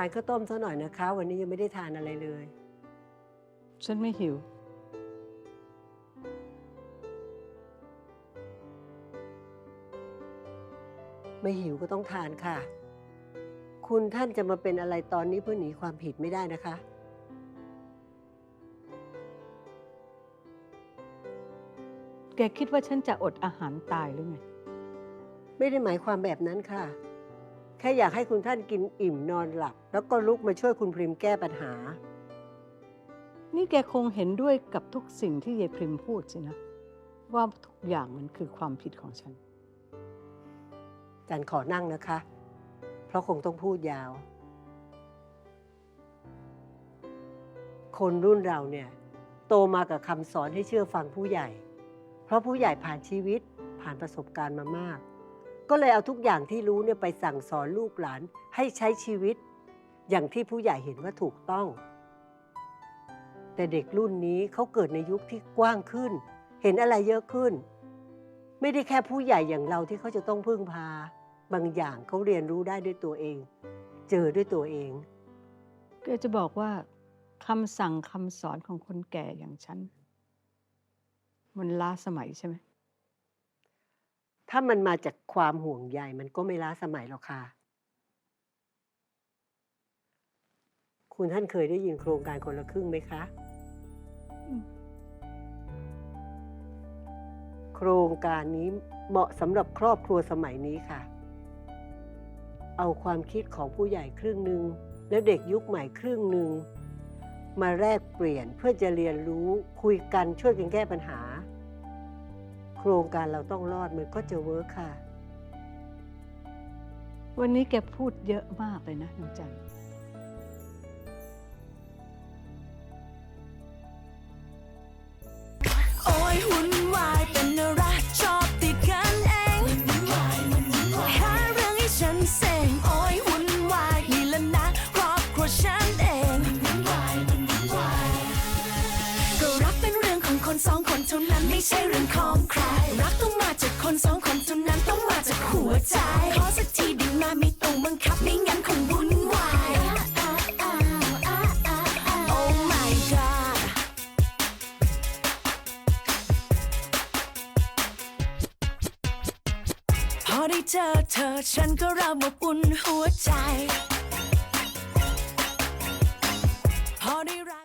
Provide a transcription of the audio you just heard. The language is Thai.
านข้าวต้มซะหน่อยนะคะ วันนี้ยังไม่ได้ทานอะไรเลย ฉันไม่หิว ไม่หิวก็ต้องทานค่ะ คุณท่านจะมาเป็นอะไรตอนนี้เพื่อหนีความผิดไม่ได้นะคะ แกคิดว่าฉันจะอดอาหารตายหรือไง ไม่ได้หมายความแบบนั้นค่ะ แค่อยากให้คุณท่านกินอิ่มนอนหลับ แล้วก็ลุกมาช่วยคุณพริมแก้ปัญหา นี่แกคงเห็นด้วยกับทุกสิ่งที่ยายพริมพูดสินะ ว่าทุกอย่างมันคือความผิดของฉัน จันขอนั่งนะคะ เพราะคงต้องพูดยาว คนรุ่นเราเนี่ย โตมากับคำสอนให้เชื่อฟังผู้ใหญ่ เพราะผู้ใหญ่ผ่านชีวิตผ่านประสบการณ์มามาก ก็เลยเอาทุกอย่างที่รู้เนี่ยไปสั่งสอนลูกหลานให้ใช้ชีวิต อย่างที่ผู้ใหญ่เห็นว่าถูกต้อง แต่เด็กรุ่นนี้เขาเกิดในยุคที่กว้างขึ้น เห็นอะไรเยอะขึ้น ไม่ได้แค่ผู้ใหญ่อย่างเราที่เขาจะต้องพึ่งพา บางอย่างเขาเรียนรู้ได้ด้วยตัวเอง เจอด้วยตัวเองแกจะบอกว่าคำสั่งคำสอนของคนแก่อย่างฉัน มันล้าสมัยใช่ไหม ถ้ามันมาจากความห่วงใยมันก็ไม่ล้าสมัยหรอกค่ะ คุณท่านเคยได้ยินโครงการคนละครึ่งไหมคะมโครงการนี้เหมาะสำหรับครอบครัวสมัยนี้ค่ะ เอาความคิดของผู้ใหญ่ครึ่งหนึ่งและเด็กยุคใหม่ครึ่งหนึ่งมาแลกเปลี่ยนเพื่อจะเรียนรู้คุยกันช่วยกันแก้ปัญหา โครงการเราต้องรอดมันก็จะเวิร์คค่ะ วันนี้แกพูดเยอะมากเลยนะน้องจัน คนสองคนเท่านั้นไม่ใช่เรื่องของใคร รักต้องมาจากคนสองคนเท่านั้นต้องมาจากหัวใจ ขอสักทีดีมาไม่ต้องบังคับไม่งั้นคงวุ่นวาย Oh my god พอได้เจอเธอฉันก็รับว่าปุ่นหัวใจ พอได้รัก